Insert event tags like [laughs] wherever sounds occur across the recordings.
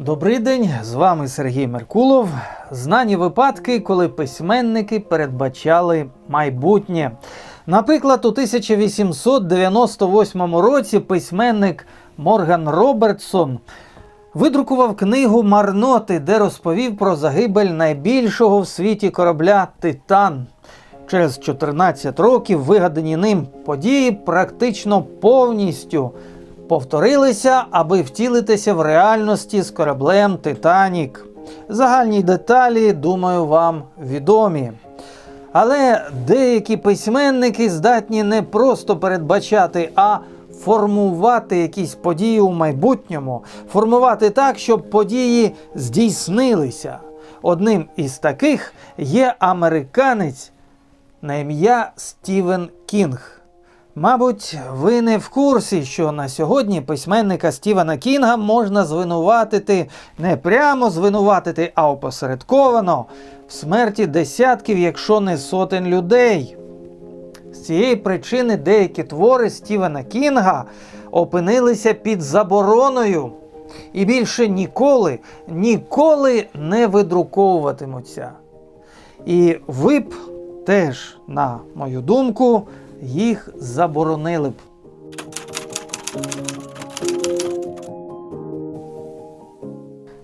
Добрий день, з вами Сергій Меркулов. Знані випадки, коли письменники передбачали майбутнє. Наприклад, у 1898 році письменник Морган Робертсон видрукував книгу Марноти, де розповів про загибель найбільшого в світі корабля Титан. Через 14 років вигадані ним події практично повністю повторилися, аби втілитися в реальності з кораблем Титанік. Загальні деталі, думаю, вам відомі. Але деякі письменники здатні не просто передбачати, а формувати якісь події у майбутньому, формувати так, щоб події здійснилися. Одним із таких є американець на ім'я Стівен Кінг. Мабуть, ви не в курсі, що на сьогодні письменника Стівена Кінга можна звинуватити не прямо звинуватити, а опосередковано в смерті десятків, якщо не сотень людей. З цієї причини деякі твори Стівена Кінга опинилися під забороною і більше ніколи, ніколи не видруковуватимуться. І ви б теж, на мою думку, їх заборонили б.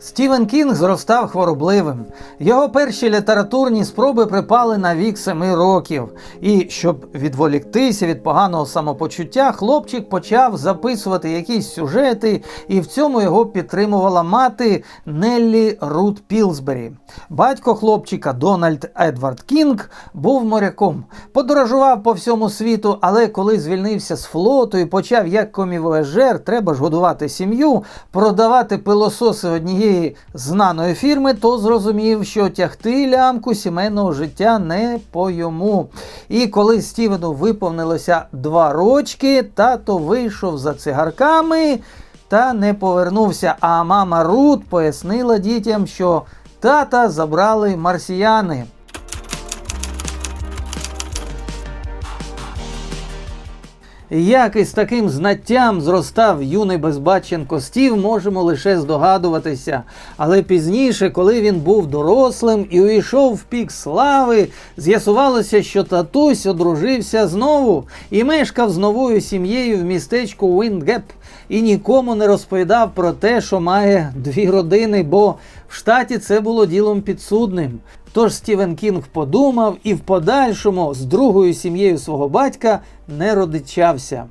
Стівен Кінг зростав хворобливим. Його перші літературні спроби припали на вік семи років. І щоб відволіктися від поганого самопочуття, хлопчик почав записувати якісь сюжети, і в цьому його підтримувала мати Неллі Рут Пілсбері. Батько хлопчика Дональд Едвард Кінг був моряком, подорожував по всьому світу, але коли звільнився з флоту і почав як комівояжер, треба ж годувати сім'ю, продавати пилососи однієї знаної фірми, то зрозумів, що тягти лямку сімейного життя не по йому. І коли Стівену виповнилося два рочки, тато вийшов за цигарками та не повернувся. А мама Рут пояснила дітям, що тата забрали марсіяни. Як із таким знаттям зростав юний безбаченко Стів, можемо лише здогадуватися. Але пізніше, коли він був дорослим і увійшов в пік слави, з'ясувалося, що татусь одружився знову і мешкав з новою сім'єю в містечку Віндгеп і нікому не розповідав про те, що має дві родини, бо в штаті це було ділом підсудним. Тож Стівен Кінг подумав і в подальшому з другою сім'єю свого батька не родичався.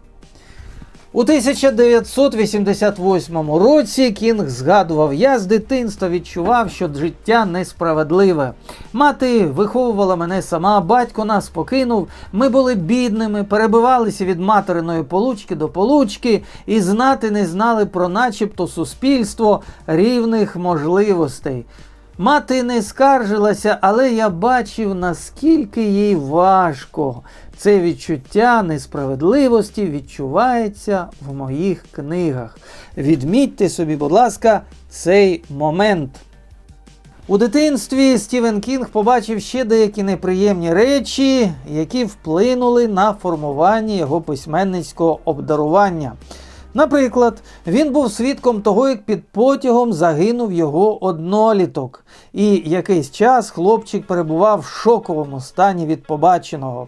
У 1988 році Кінг згадував, я з дитинства відчував, що життя несправедливе. Мати виховувала мене сама, батько нас покинув. Ми були бідними, перебивалися від материної получки до получки і знати не знали про начебто суспільство рівних можливостей. Мати не скаржилася, але я бачив, наскільки їй важко. Це відчуття несправедливості відчувається в моїх книгах. Відмітьте собі, будь ласка, цей момент. У дитинстві Стівен Кінг побачив ще деякі неприємні речі, які вплинули на формування його письменницького обдарування. Наприклад, він був свідком того, як під потягом загинув його одноліток, і якийсь час хлопчик перебував в шоковому стані від побаченого.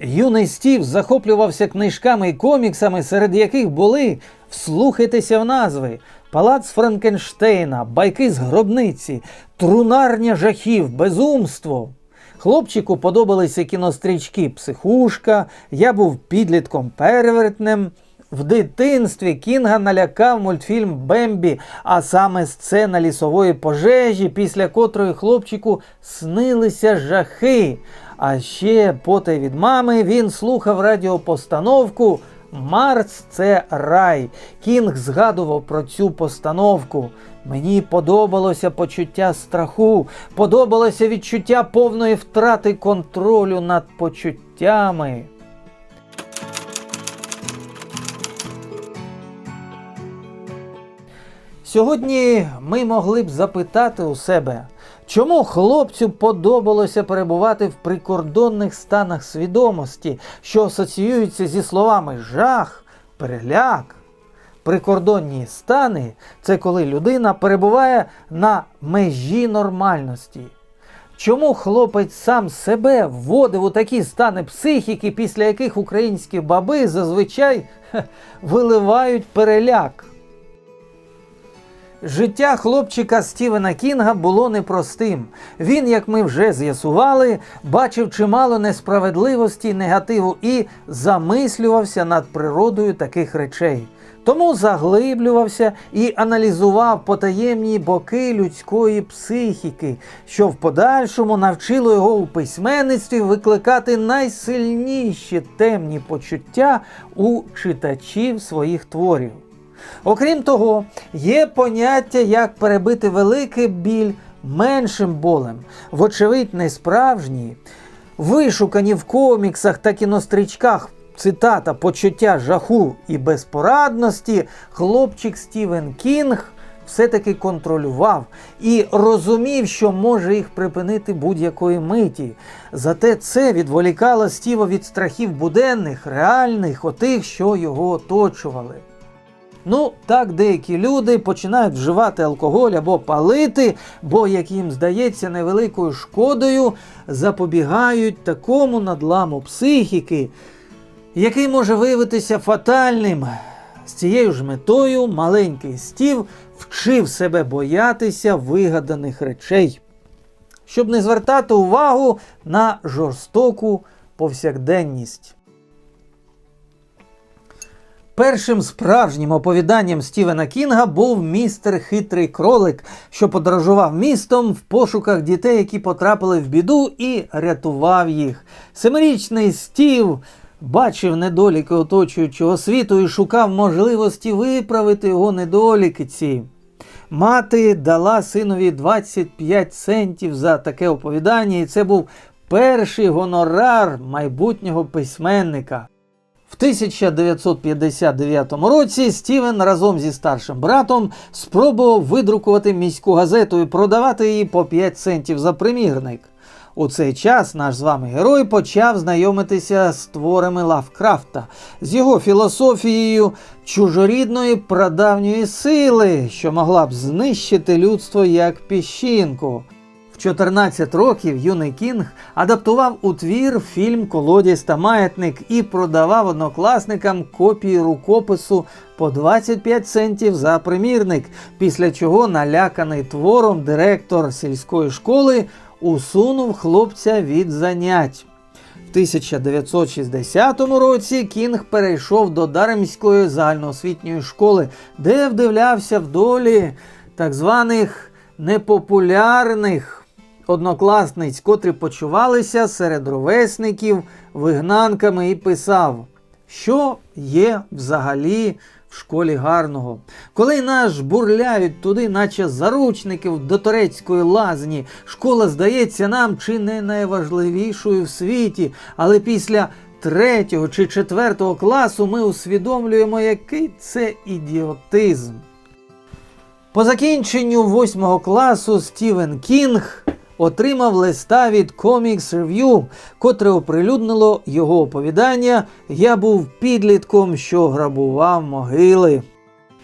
Юний Стів захоплювався книжками і коміксами, серед яких були вслухайтеся в назви. Палац Франкенштейна, байки з гробниці, трунарня жахів, безумство. Хлопчику подобалися кінострічки Психушка, я був підлітком перевертнем. В дитинстві Кінга налякав мультфільм Бембі, а саме сцена лісової пожежі, після котрої хлопчику снилися жахи. А ще потай від мами він слухав радіопостановку Марс це рай. Кінг згадував про цю постановку. Мені подобалося почуття страху, подобалося відчуття повної втрати контролю над почуттями. Сьогодні ми могли б запитати у себе, чому хлопцю подобалося перебувати в прикордонних станах свідомості, що асоціюються зі словами жах, переляк. Прикордонні стани це коли людина перебуває на межі нормальності. Чому хлопець сам себе вводив у такі стани психіки, після яких українські баби зазвичай виливають переляк? Життя хлопчика Стівена Кінга було непростим. Він, як ми вже з'ясували, бачив чимало несправедливості, негативу і замислювався над природою таких речей. Тому заглиблювався і аналізував потаємні боки людської психіки, що в подальшому навчило його у письменництві викликати найсильніші темні почуття у читачів своїх творів. Окрім того, є поняття, як перебити великий біль меншим болем, вочевидь, не справжні, вишукані в коміксах та кінострічках. Цитата почуття жаху і безпорадності, хлопчик Стівен Кінг все-таки контролював і розумів, що може їх припинити будь-якої миті. Зате це відволікало Стіва від страхів буденних, реальних, отих, що його оточували. Ну, так деякі люди починають вживати алкоголь або палити, бо, як їм здається, невеликою шкодою запобігають такому надламу психіки, який може виявитися фатальним. З цією ж метою маленький стів вчив себе боятися вигаданих речей, щоб не звертати увагу на жорстоку повсякденність. Першим справжнім оповіданням Стівена Кінга був містер Хитрий кролик, що подорожував містом в пошуках дітей, які потрапили в біду, і рятував їх. Семирічний Стів бачив недоліки оточуючого світу і шукав можливості виправити його недоліки ці. Мати дала синові 25 центів за таке оповідання, і це був перший гонорар майбутнього письменника. В 1959 році Стівен разом зі старшим братом спробував видрукувати міську газету і продавати її по 5 центів за примірник. У цей час наш з вами герой почав знайомитися з творами Лавкрафта, з його філософією чужорідної прадавньої сили, що могла б знищити людство як піщинку. В 14 років юний Кінг адаптував у твір фільм Колодязь та маятник і продавав однокласникам копії рукопису по 25 центів за примірник, після чого наляканий твором директор сільської школи усунув хлопця від занять. В 1960 році Кінг перейшов до Даремської загальноосвітньої школи, де вдивлявся в долі так званих непопулярних однокласниць, котрі почувалися серед ровесників вигнанками і писав, що є взагалі в школі гарного. Коли нас бурляють туди, наче заручників до турецької лазні, школа здається нам чи не найважливішою в світі, але після третього чи четвертого класу ми усвідомлюємо, який це ідіотизм. По закінченню восьмого класу Стівен Кінг отримав листа від Comics Review, котре оприлюднило його оповідання Я був підлітком, що грабував могили.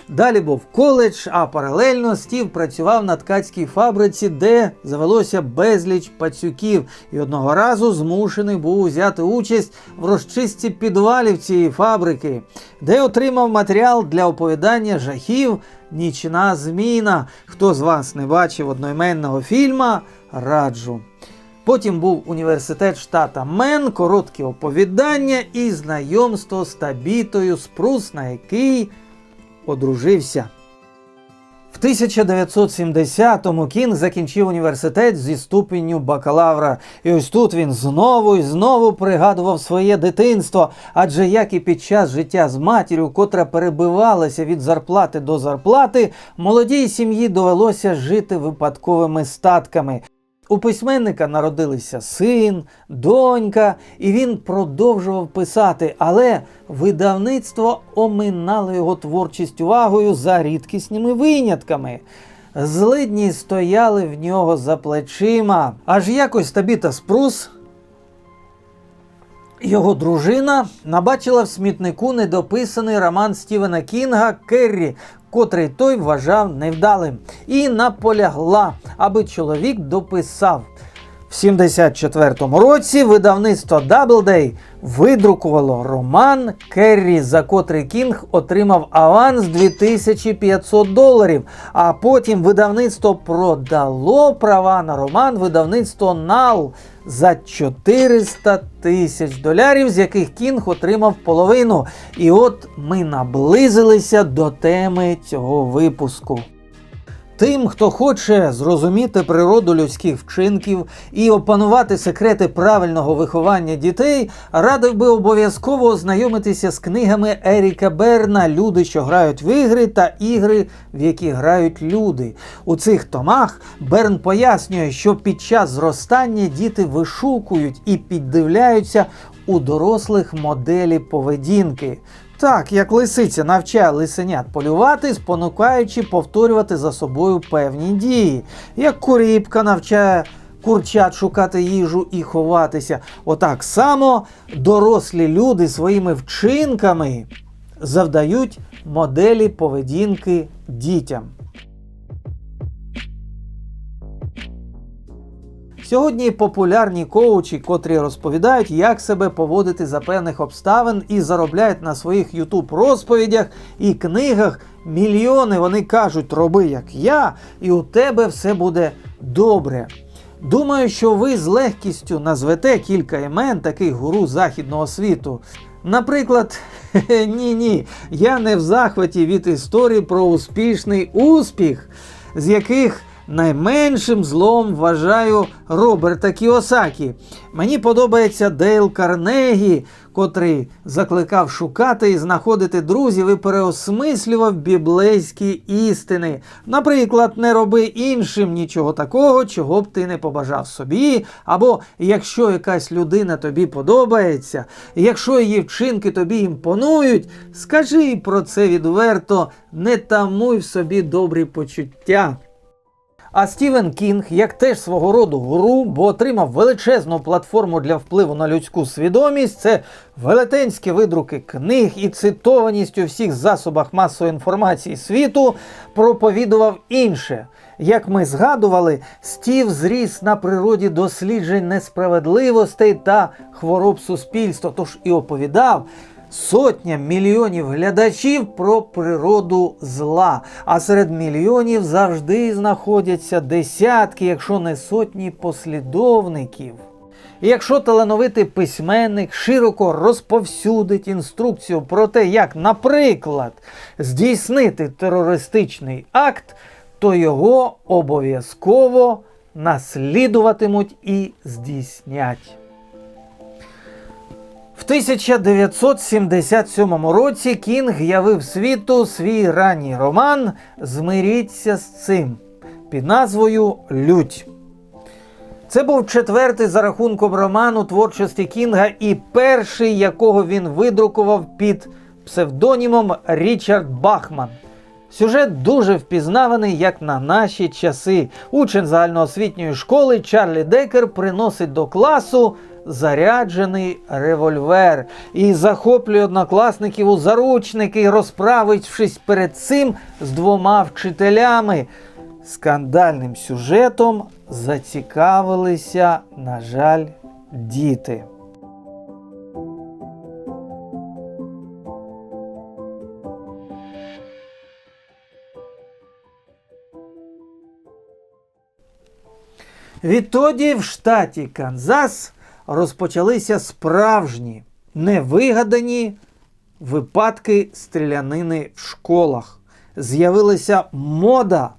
Далі був коледж, а паралельно Стів працював на ткацькій фабриці, де завелося безліч пацюків, і одного разу змушений був взяти участь в розчистці підвалів цієї фабрики, де отримав матеріал для оповідання жахів Нічна зміна. Хто з вас не бачив одноіменного фільма, раджу. Потім був університет штата Мен, короткі оповідання і знайомство з Табітою Спрус, на який одружився. В 1970-му Кінг закінчив університет зі ступенню бакалавра. І ось тут він знову і знову пригадував своє дитинство. Адже як і під час життя з матір'ю, котра перебивалася від зарплати до зарплати, молодій сім'ї довелося жити випадковими статками. У письменника народилися син, донька, і він продовжував писати, але видавництво оминало його творчість увагою за рідкісними винятками. Злидні стояли в нього за плечима. Аж якось Табіта Спрус Його дружина набачила в смітнику недописаний роман Стівена Кінга Керрі, котрий той вважав невдалим, і наполягла, аби чоловік дописав. В 74-му році видавництво Doubleday видрукувало роман Керрі, за котрий Кінг отримав аванс 2500 доларів. А потім видавництво продало права на роман видавництво Нал за 400 тисяч доларів, з яких Кінг отримав половину. І от ми наблизилися до теми цього випуску. Тим, хто хоче зрозуміти природу людських вчинків і опанувати секрети правильного виховання дітей, радив би обов'язково ознайомитися з книгами Еріка Берна Люди, що грають в ігри та ігри, в які грають люди. У цих томах Берн пояснює, що під час зростання діти вишукують і піддивляються у дорослих моделі поведінки. Так, як лисиця навчає лисенят полювати, спонукаючи повторювати за собою певні дії, як куріпка навчає курчат шукати їжу і ховатися. Отак само дорослі люди своїми вчинками завдають моделі поведінки дітям. Сьогодні популярні коучі, котрі розповідають, як себе поводити за певних обставин і заробляють на своїх ютуб розповідях і книгах мільйони. Вони кажуть, роби як я, і у тебе все буде добре. Думаю, що ви з легкістю назвете кілька імен таких гуру західного світу. Наприклад, [laughs] ні, ні, я не в захваті від історії про успішний успіх, з яких найменшим злом вважаю Роберта Кіосакі. Мені подобається Дейл Карнегі, котрий закликав шукати і знаходити друзів і переосмислював біблейські істини. Наприклад, не роби іншим нічого такого, чого б ти не побажав собі, або якщо якась людина тобі подобається, якщо її вчинки тобі імпонують, скажи про це відверто, не тамуй в собі добрі почуття. А Стівен Кінг, як теж свого роду гуру, бо отримав величезну платформу для впливу на людську свідомість, це велетенські видруки книг і цитованість у всіх засобах масової інформації світу, проповідував інше. Як ми згадували, Стів зріс на природі досліджень несправедливостей та хвороб суспільства, тож і оповідав сотням мільйонів глядачів про природу зла. А серед мільйонів завжди знаходяться десятки, якщо не сотні послідовників. І якщо талановитий письменник широко розповсюдить інструкцію про те, як, наприклад, здійснити терористичний акт, то його обов'язково наслідуватимуть і здійснять. В 1977 році Кінг явив світу свій ранній роман Змиріться з цим під назвою Лють. Це був четвертий за рахунком роману творчості Кінга і перший, якого він видрукував під псевдонімом Річард Бахман. Сюжет дуже впізнаваний, як на наші часи. Учень загальноосвітньої школи Чарлі Декер приносить до класу заряджений револьвер і захоплює однокласників у заручники, розправившись перед цим з двома вчителями. Скандальним сюжетом зацікавилися, на жаль, діти. Відтоді в штаті Канзас розпочалися справжні невигадані випадки стрілянини в школах. З'явилася мода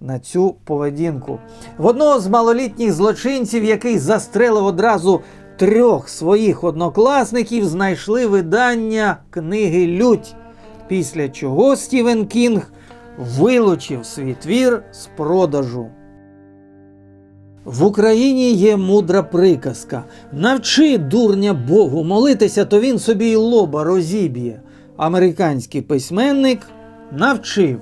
на цю поведінку. В одного з малолітніх злочинців, який застрелив одразу трьох своїх однокласників, знайшли видання книги Лють, після чого Стівен Кінг вилучив свій твір з продажу. В Україні є мудра приказка. Навчи дурня Богу молитися, то він собі й лоба розіб'є. Американський письменник навчив.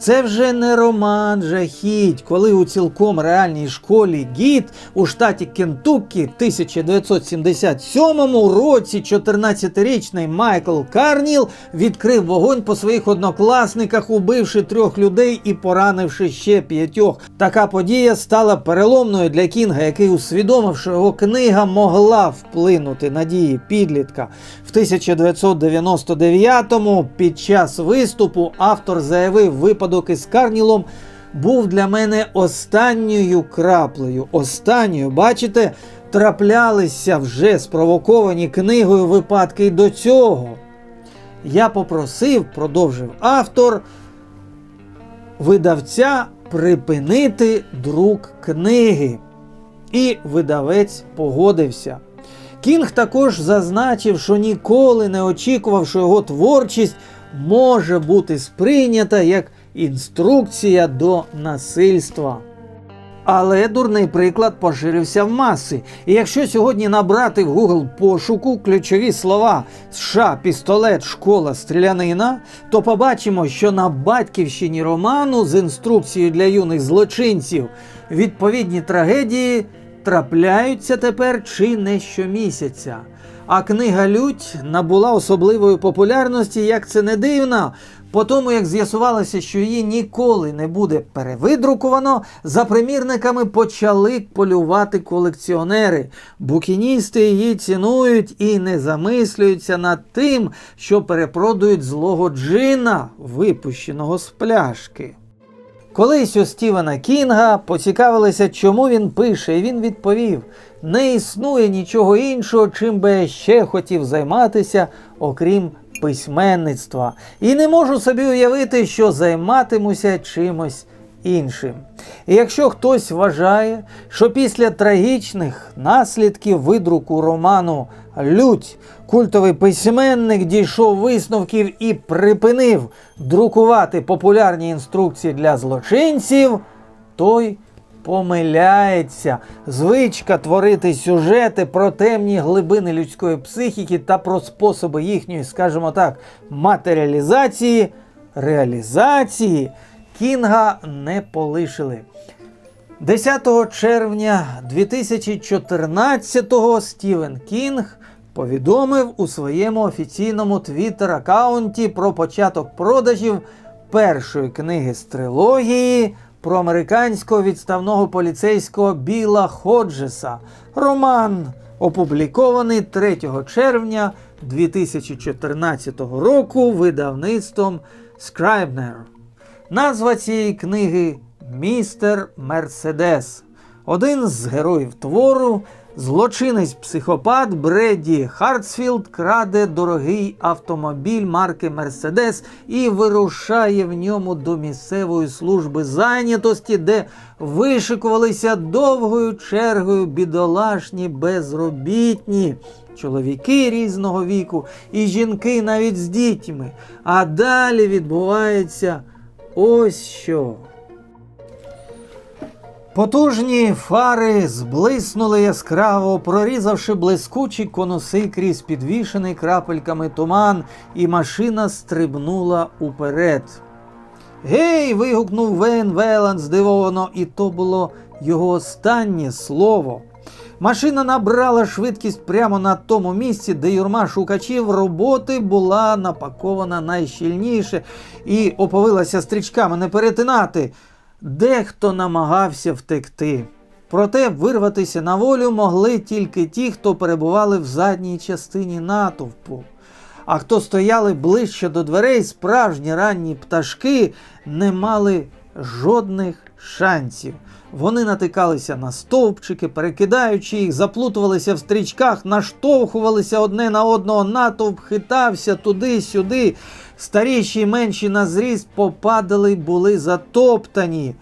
Це вже не роман жахіть, коли у цілком реальній школі ГІТ у штаті Кентуккі в 1977 році 14-річний Майкл Карніл відкрив вогонь по своїх однокласниках, убивши трьох людей і поранивши ще п'ятьох. Така подія стала переломною для Кінга, який усвідомив, що його книга могла вплинути на дії підлітка. В 1999-му під час виступу автор заявив, випадок із Карнілом був для мене останньою краплею. Останньою, бачите, траплялися вже спровоковані книгою випадки й до цього. Я попросив, продовжив автор, видавця припинити друк книги. І видавець погодився. Кінг також зазначив, що ніколи не очікував, що його творчість може бути сприйнята як інструкція до насильства. Але дурний приклад поширився в маси. І якщо сьогодні набрати в Google пошуку ключові слова США, пістолет, школа, стрілянина, то побачимо, що на батьківщині роману з інструкцією для юних злочинців відповідні трагедії трапляються тепер чи не щомісяця. А книга Лють набула особливої популярності, як це не дивно. По тому, як з'ясувалося, що її ніколи не буде перевидруковано, за примірниками почали полювати колекціонери. Букіністи її цінують і не замислюються над тим, що перепродують злого джина, випущеного з пляшки. Колись у Стівена Кінга поцікавилися, чому він пише, і він відповів: не існує нічого іншого, чим би я ще хотів займатися, окрім письменництва. І не можу собі уявити, що займатимуся чимось іншим. І якщо хтось вважає, що після трагічних наслідків видруку роману Лють культовий письменник дійшов висновків і припинив друкувати популярні інструкції для злочинців, той помиляється. Звичка творити сюжети про темні глибини людської психіки та про способи їхньої, скажімо так, матеріалізації, реалізації Кінга не полишили. 10 червня 2014-го Стівен Кінг повідомив у своєму офіційному твіттер-аккаунті про початок продажів першої книги з трилогії про американського відставного поліцейського Біла Ходжеса. Роман опублікований 3 червня 2014 року видавництвом Scribner. Назва цієї книги Містер Мерседес. Один з героїв твору, злочинець психопат Бредді Хартсфілд краде дорогий автомобіль марки Мерседес і вирушає в ньому до місцевої служби зайнятості, де вишикувалися довгою чергою бідолашні безробітні. Чоловіки різного віку і жінки навіть з дітьми. А далі відбувається ось що. Потужні фари зблиснули яскраво, прорізавши блискучі конуси крізь підвішений крапельками туман, і машина стрибнула уперед. Гей! вигукнув Вейн Велан здивовано, і то було його останнє слово. Машина набрала швидкість прямо на тому місці, де юрма шукачів роботи була напакована найщільніше і оповилася стрічками не перетинати. Дехто намагався втекти. Проте вирватися на волю могли тільки ті, хто перебували в задній частині натовпу. А хто стояли ближче до дверей, справжні ранні пташки не мали жодних шансів. Вони натикалися на стовпчики, перекидаючи їх, заплутувалися в стрічках, наштовхувалися одне на одного, натовп хитався туди-сюди. Старіші й менші на зріст попадали були затоптані.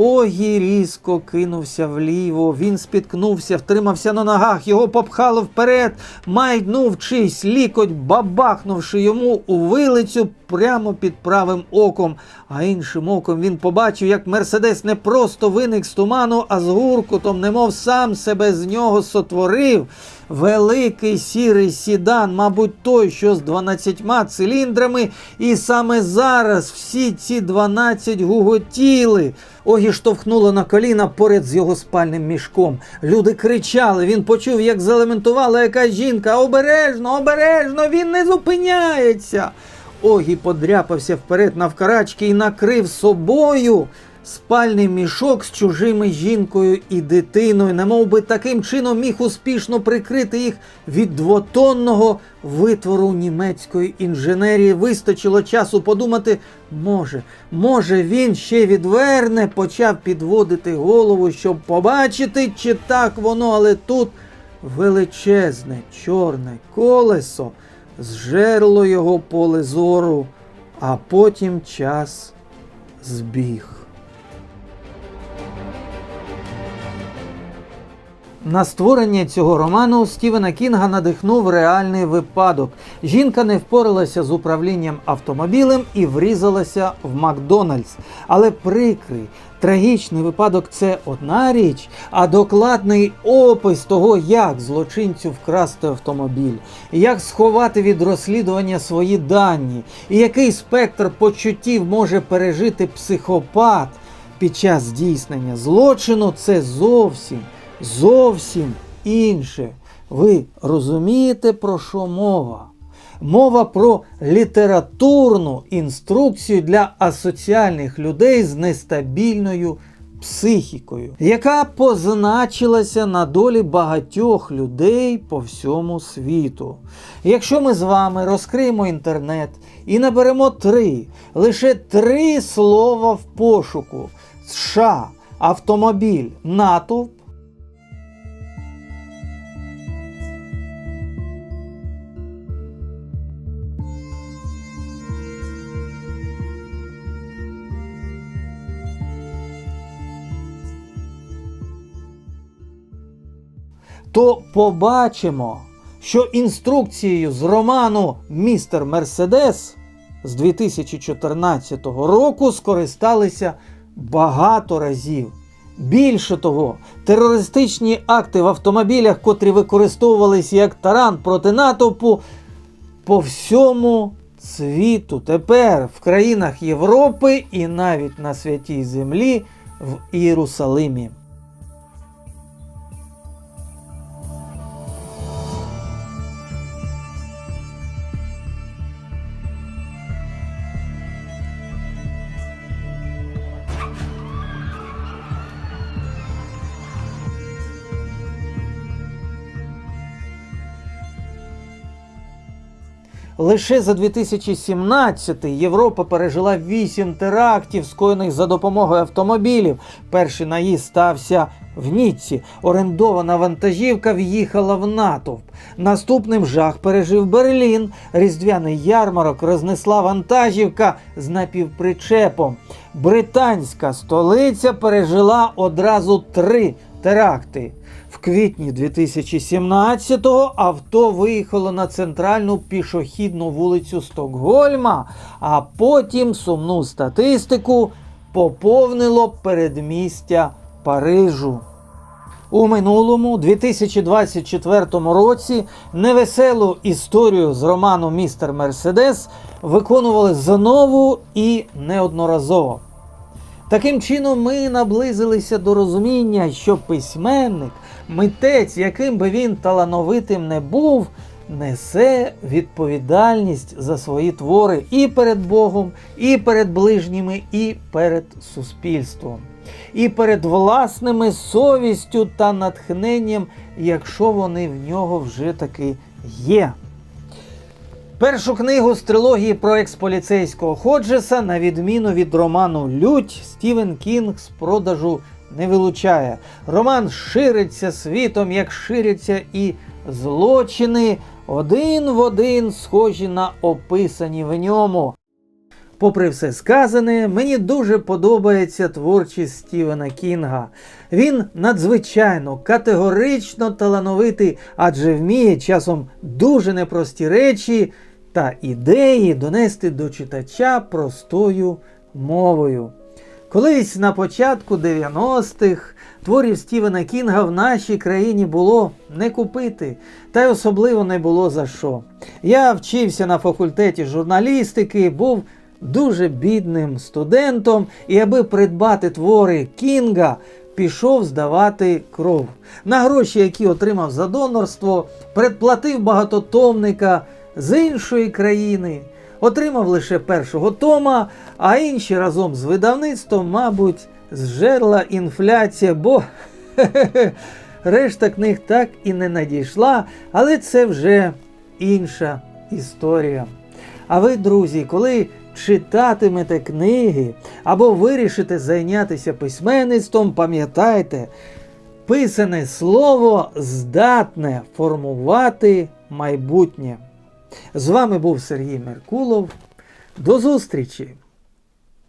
Огі різко кинувся вліво, він спіткнувся, втримався на ногах, його попхало вперед, майнув чийсь лікоть, бабахнувши йому у вилицю прямо під правим оком. А іншим оком він побачив, як Мерседес не просто виник з туману, а з гуркутом, немов сам себе з нього сотворив. Великий сірий сідан, мабуть, той, що з 12 циліндрами, і саме зараз всі ці 12 гуготіли. Огі штовхнуло на коліна поряд з його спальним мішком. Люди кричали, він почув, як залементувала якась жінка. Обережно, обережно, він не зупиняється. Огі подряпався вперед навкарачки і накрив собою спальний мішок з чужими жінкою і дитиною, немов би таким чином міг успішно прикрити їх від двотонного витвору німецької інженерії. Вистачило часу подумати, може, може, він ще відверне, почав підводити голову, щоб побачити, чи так воно, але тут величезне чорне колесо зжерло його поле зору, а потім час збіг. На створення цього роману Стівена Кінга надихнув реальний випадок. Жінка не впоралася з управлінням автомобілем і врізалася в Макдональдс. Але прикрий, трагічний випадок це одна річ, а докладний опис того, як злочинцю вкрасти автомобіль, як сховати від розслідування свої дані, і який спектр почуттів може пережити психопат під час здійснення злочину, це зовсім зовсім інше. Ви розумієте, про що мова? Мова про літературну інструкцію для асоціальних людей з нестабільною психікою, яка позначилася на долі багатьох людей по всьому світу. Якщо ми з вами розкриємо інтернет і наберемо три, лише три слова в пошуку: США, автомобіль, натовп. То побачимо, що інструкцією з роману Містер Мерседес з 2014 року скористалися багато разів. Більше того, терористичні акти в автомобілях, котрі використовувалися як таран проти натовпу, по всьому світу тепер в країнах Європи і навіть на святій землі в Єрусалимі. Лише за 2017 Європа пережила 8 терактів, скоєних за допомогою автомобілів. Перший наїзд стався в Ніцці. Орендована вантажівка в'їхала в натовп. Наступним жах пережив Берлін. Різдвяний ярмарок рознесла вантажівка з напівпричепом. Британська столиця пережила одразу три теракти. В квітні 2017-го авто виїхало на центральну пішохідну вулицю Стокгольма, а потім сумну статистику поповнило передмістя Парижу. У минулому 2024 році невеселу історію з роману Містер Мерседес виконували знову і неодноразово. Таким чином, ми наблизилися до розуміння, що письменник, митець, яким би він талановитим не був, несе відповідальність за свої твори і перед Богом, і перед ближніми, і перед суспільством, і перед власними совістю та натхненням, якщо вони в нього вже таки є. Першу книгу з трилогії про експоліцейського Ходжеса, на відміну від роману Лють, Стівен Кінг з продажу не вилучає. Роман шириться світом, як ширяться і злочини, один в один схожі на описані в ньому. Попри все сказане, мені дуже подобається творчість Стівена Кінга. Він надзвичайно категорично талановитий, адже вміє часом дуже непрості речі та ідеї донести до читача простою мовою. Колись на початку 90-х творів Стівена Кінга в нашій країні було не купити, та й особливо не було за що. Я вчився на факультеті журналістики, був дуже бідним студентом, і аби придбати твори Кінга, пішов здавати кров. На гроші, які отримав за донорство, предплатив багатотомника з іншої країни. Отримав лише першого тома, а інші разом з видавництвом, мабуть, зжерла інфляція, бо [laughs] решта книг так і не надійшла, але це вже інша історія. А ви, друзі, коли читатимете книги або вирішите зайнятися письменництвом, пам'ятайте, писане слово здатне формувати майбутнє. З вами був Сергій Меркулов. До зустрічі!